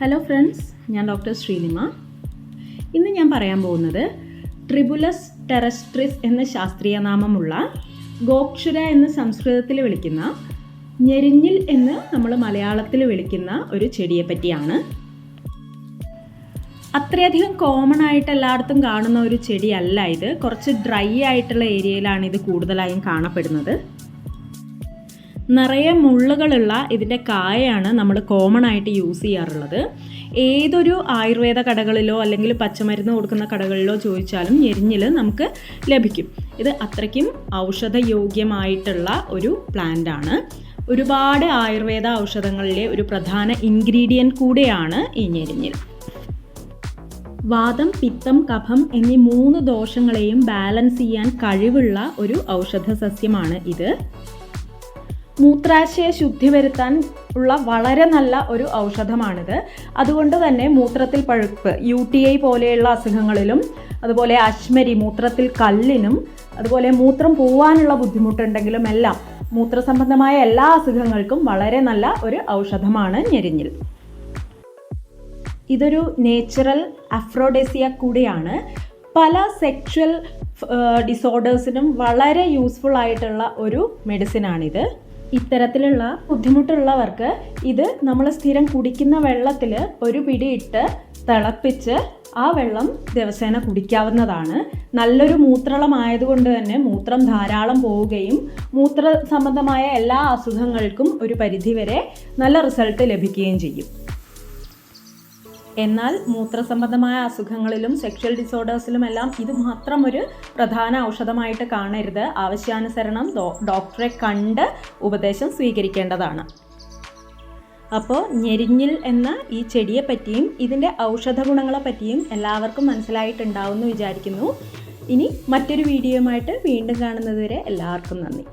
Hello friends ഞാൻ doctor Sreenima. ഇന്ന് ഞാൻ പറയാൻ പോകുന്നത് ട്രിബുലസ് ടെറസ്ട്രിസ് എന്ന ശാസ്ത്രീയ നാമമുള്ള ഗോക്ഷുര എന്ന് സംസ്കൃതത്തിൽ വിളിക്കുന്ന ഞെരിഞ്ഞിൽ എന്ന് നമ്മൾ മലയാളത്തിൽ വിളിക്കുന്ന ഒരു ചെടിയെ പറ്റിയാണ്. അത്രയധികം കോമൺ ആയിട്ട് എല്ലായിടത്തും കാണുന്ന ഒരു ചെടിയല്ല ഇത്. കുറച്ച് ഡ്രൈ ആയിട്ടുള്ള ഏരിയയിലാണ് ഇത് കൂടുതലായും കാണപ്പെടുന്നത്. നിറയെ മുള്ളുകളുള്ള ഇതിന്റെ കായയാണ് നമ്മൾ കോമൺ ആയിട്ട് യൂസ് ചെയ്യാറുള്ളത്. ഏതൊരു ആയുർവേദ കടകളിലോ അല്ലെങ്കിൽ പച്ചമരുന്ന് കൊടുക്കുന്ന കടകളിലോ ചോദിച്ചാലും ഞെരിഞ്ഞിൽ നമുക്ക് ലഭിക്കും. ഇത് അത്രയ്ക്കും ഔഷധയോഗ്യമായിട്ടുള്ള ഒരു പ്ലാന്റ് ആണ്. ഒരുപാട് ആയുർവേദ ഔഷധങ്ങളിലെ ഒരു പ്രധാന ഇൻഗ്രീഡിയന്റ് കൂടെയാണ് ഈ ഞെരിഞ്ഞിൽ. വാദം പിത്തം കഫം എന്നീ മൂന്ന് ദോഷങ്ങളെയും ബാലൻസ് ചെയ്യാൻ കഴിവുള്ള ഒരു ഔഷധ സസ്യമാണ് ഇത്. മൂത്രാശയ ശുദ്ധി വരുത്താൻ ഉള്ള വളരെ നല്ല ഒരു ഔഷധമാണിത്. അതുകൊണ്ട് തന്നെ മൂത്രത്തിൽ പഴുപ്പ് യു ടി ഐ പോലെയുള്ള അസുഖങ്ങളിലും അതുപോലെ അശ്മരി മൂത്രത്തിൽ കല്ലിനും അതുപോലെ മൂത്രം പോവാനുള്ള ബുദ്ധിമുട്ടുണ്ടെങ്കിലും എല്ലാം മൂത്രസംബന്ധമായ എല്ലാ അസുഖങ്ങൾക്കും വളരെ നല്ല ഒരു ഔഷധമാണ് ഞെരിഞ്ഞിൽ. ഇതൊരു നേച്ചുറൽ അഫ്രോഡെസിയ കൂടിയാണ്. പല സെക്ഷൽ ഡിസോർഡേഴ്സിനും വളരെ യൂസ്ഫുൾ ആയിട്ടുള്ള ഒരു മെഡിസിനാണിത് ഇത്തരത്തിലുള്ള ബുദ്ധിമുട്ടുള്ളവർക്ക് ഇത് നമ്മൾ സ്ഥിരം കുടിക്കുന്ന വെള്ളത്തിൽ ഒരു പിടി ഇട്ട് തിളപ്പിച്ച് ആ വെള്ളം ദിവസേന കുടിക്കാവുന്നതാണ്. നല്ലൊരു മൂത്രളമായതുകൊണ്ട് തന്നെ മൂത്രം ധാരാളം പോവുകയും മൂത്ര സംബന്ധമായ എല്ലാ അസുഖങ്ങൾക്കും ഒരു പരിധിവരെ നല്ല റിസൾട്ട് ലഭിക്കുകയും ചെയ്യും. എന്നാൽ മൂത്രസംബന്ധമായ അസുഖങ്ങളിലും സെക്ഷൽ ഡിസോർഡേഴ്സിലും എല്ലാം ഇത് മാത്രം ഒരു പ്രധാന ഔഷധമായിട്ട് കാണരുത്. ആവശ്യാനുസരണം ഡോക്ടറെ കണ്ട് ഉപദേശം സ്വീകരിക്കേണ്ടതാണ്. അപ്പോൾ ഞെരിഞ്ഞിൽ എന്ന ഈ ചെടിയെ പറ്റിയും ഇതിന്റെ ഔഷധ ഗുണങ്ങളെ പറ്റിയും എല്ലാവർക്കും മനസ്സിലായിട്ടുണ്ടാവുമെന്ന് വിചാരിക്കുന്നു. ഇനി മറ്റൊരു വീഡിയോയുമായിട്ട് വീണ്ടും കാണുന്നതുവരെ എല്ലാവർക്കും നന്ദി.